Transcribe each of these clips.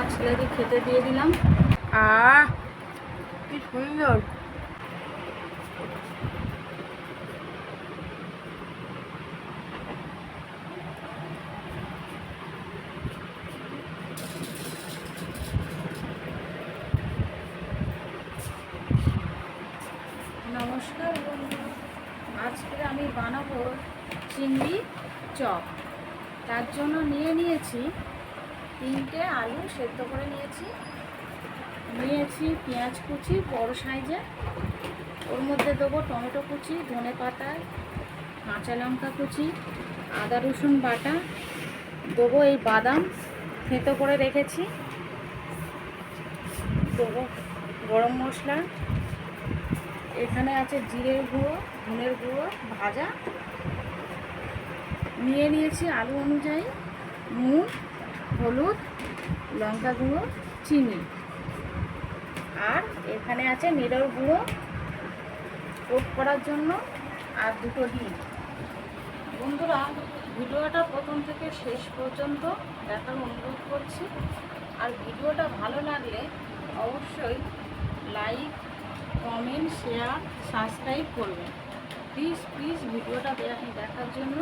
আর ছেলেকে খেতে দিয়ে দিলাম। আহ কি সুন্দর। নমস্কার বন্ধু আজকে আমি বানাবো চিংড়ি চপ। তার জন্য নিয়ে নিয়েছি তিনটে আলু সেদ্ধ করে নিয়েছি। নিয়েছি পেঁয়াজ কুচি, বড় সাইজে। ওর মধ্যে দেবো টমেটো কুচি, ধনে পাতা, কাঁচা লঙ্কা কুচি, আদা রসুন বাটা। দেবো এই বাদাম থেঁতো করে রেখেছি। দেবো গরম মশলা। এখানে আছে জিরের গুঁড়ো, ধনের গুঁড়ো, ভাজা। নিয়ে নিয়েছি আলু অনুযায়ী। নুন হলুদ, লঙ্কা গুঁড়ো, চিনি। আর এখানে আছে নিরর গুঁড়ো। কোট করার জন্য আর দুটো ডিম। বন্ধুরা, ভিডিওটা প্রথম থেকে শেষ পর্যন্ত দেখার অনুরোধ করছি। আর ভিডিওটা ভালো লাগলে অবশ্যই লাইক, কমেন্ট, শেয়ার, সাবস্ক্রাইব করবেন। প্লিজ প্লিজ ভিডিওটা দেখার জন্য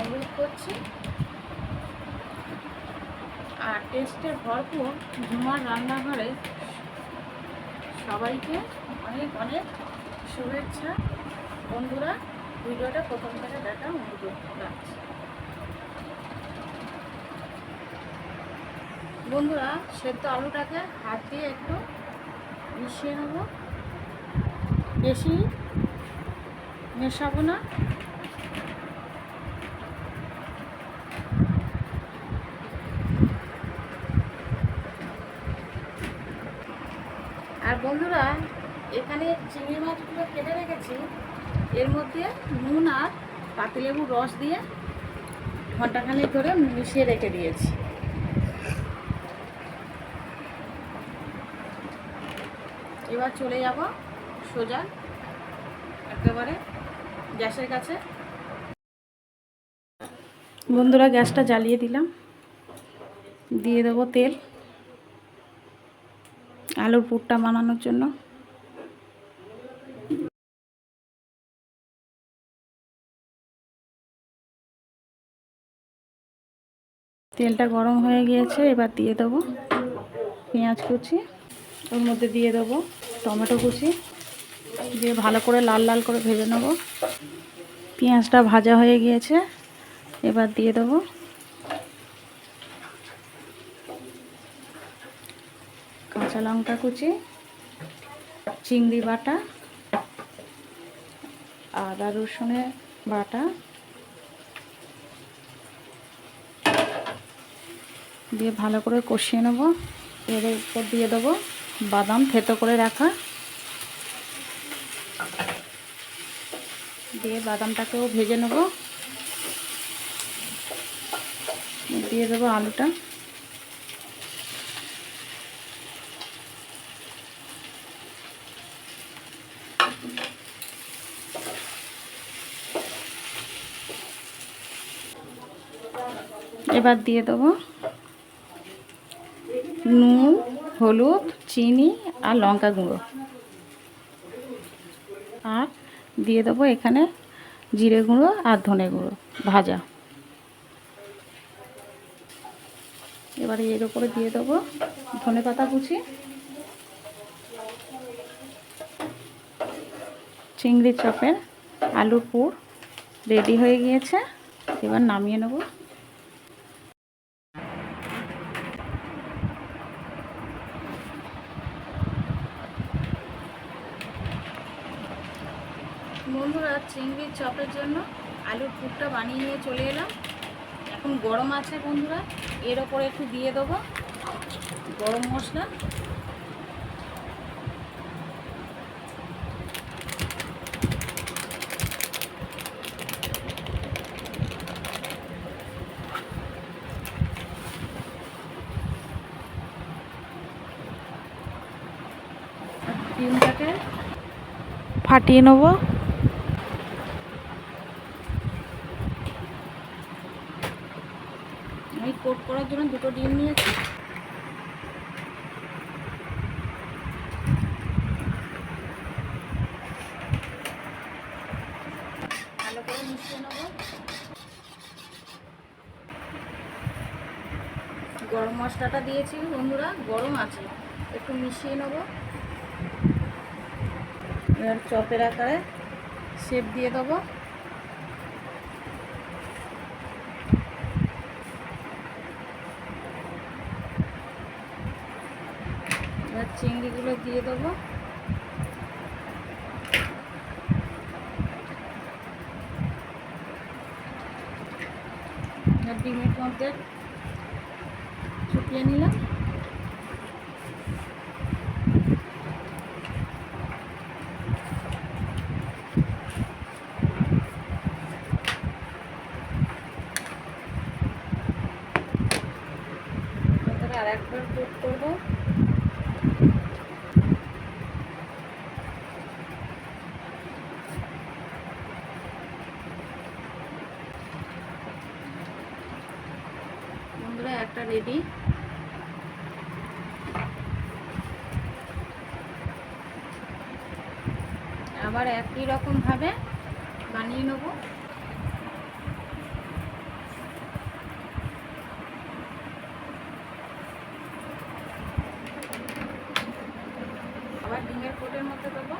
অনুরোধ করছি। আর টেস্টে ভরপুর ঝুমার রান্নাঘরে সবাইকে অনেক অনেক শুভেচ্ছা। বন্ধুরা, ভিডিওটা প্রথম থেকে দেখার অনুরোধ রাখছি। বন্ধুরা, সেদ্ধ আলুটাকে হাত দিয়ে একটু মিশিয়ে নেব। বেশি মেশাবো না আর বন্ধুরা, এখানে চিংড়ি মাছগুলো কেটে রেখেছি। এর মধ্যে নুন আর পাতিলেবুর রস দিয়ে ঘন্টাখানেক ধরে মিশিয়ে রেখে দিয়েছি। এবার চলে যাব সোজা একেবারে গ্যাসের কাছে। বন্ধুরা, গ্যাসটা জ্বালিয়ে দিলাম। দিয়ে দেবো তেল। আলুর পুরটা বানানোর জন্য। তেলটা গরম হয়ে গিয়েছে, এবার দিয়ে দেবো পেঁয়াজ কুচি। ওর মধ্যে দিয়ে দেবো টমেটো কুচি। দিয়ে ভালো করে লাল লাল করে ভেজে নেব। পেঁয়াজটা ভাজা হয়ে গিয়েছে, এবার দিয়ে দেবো কাঁচা লঙ্কা কুচি, চিংড়ি বাটা, আদা রসুনের বাটা, দিয়ে ভালো করে কষিয়ে নেব। এর উপর দিয়ে দেবো বাদাম থেতো করে রাখা। দিয়ে বাদামটাকেও ভেজে নেব। দিয়ে দেবো আলুটা। এবার দিয়ে দেবো। নুন, হলুদ, চিনি আর লঙ্কা গুঁড়ো। আর দিয়ে দেবো এখানে জিরে গুঁড়ো আর ধনে গুঁড়ো ভাজা। এবারে এর উপরে দিয়ে দেবো ধনে পাতা কুচি, চিংড়ি চপের আলুর পুর রেডি হয়ে গিয়েছে। এবার নামিয়ে নেব। বন্ধুরা চিংড়ির চপের জন্য আলুর পুরটা বানিয়ে নিয়ে চলে এলাম। এখন গরম আছে বন্ধুরা, এর ওপরে একটু দিয়ে দেবো গরম মশলা। ফাটিয়ে নেব আমি কোট করার জন্য দুটো ডিম নিয়েছি গরম মশলাটা দিয়েছি বন্ধুরা, গরম আছে। একটু মিশিয়ে নেব। এবার চপের আকারে শেপ দিয়ে দেবো। এবার চিংড়িগুলো দিয়ে দেবো। ডিমের মধ্যে চুপিয়ে নিলাম। আর একবার করব বন্ধুরা একটা রেডি আবার একই রকমভাবে বানিয়ে নেব। আবার ডিমের কোটের মধ্যে দেবো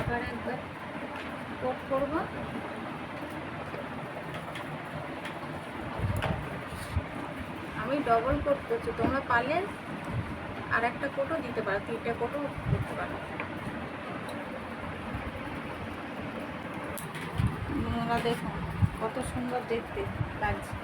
আবার একবার কোট করব আমি ডবল কোট হচ্ছে, তোমরা পারলে আর একটা কোটও দিতে পারো, তিনটা কোটও করতে পারো। দেখো, কত সুন্দর দেখতে লাগছে।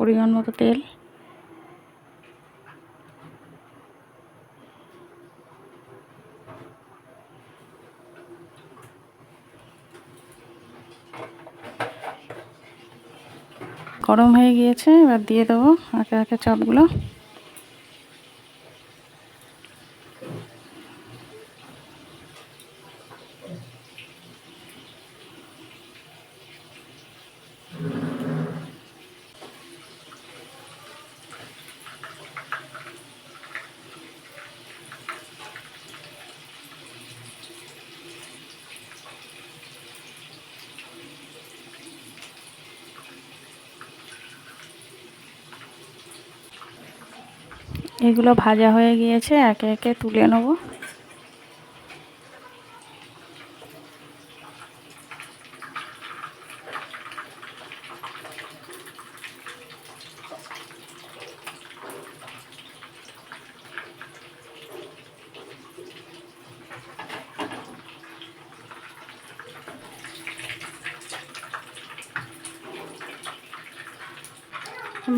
পরিমাণ মতো তেল। গরম হয়ে গিয়েছে এবার দিয়ে দেবো আঁকে আঁকে চপগুলো। এগুলো ভাজা হয়ে গিয়েছে একে একে তুলে নেব।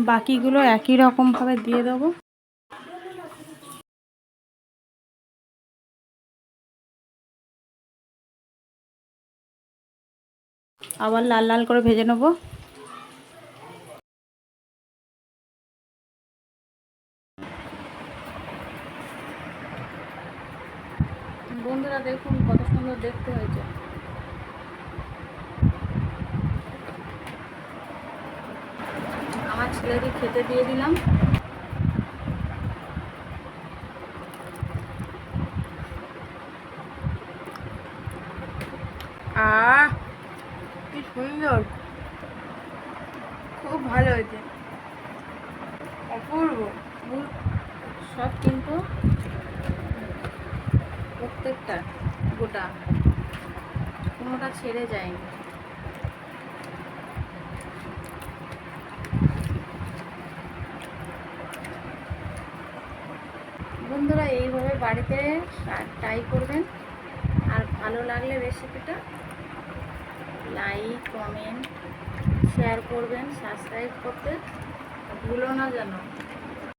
বাকিগুলো একই রকমভাবে দিয়ে দেবো। আবার লাল লাল করে ভেজে নেব। বন্ধুরা দেখুন কত সুন্দর দেখতে হয়েছে। আমার ছেলেকে খেতে দিয়ে দিলাম আহ কি সুন্দর। খুব ভালো হয়েছে। অপূর্ব। সব কিন্তু প্রত্যেকটা গোটা। কোনোটা ছেড়ে যায়নি। বন্ধুরা, এইভাবে বাড়িতে ট্রাই করবেন। আর ভালো লাগলে রেসিপিটা লাইক কমেন্ট শেয়ার করবেন সাবস্ক্রাইব করতে ভুলো না যেন।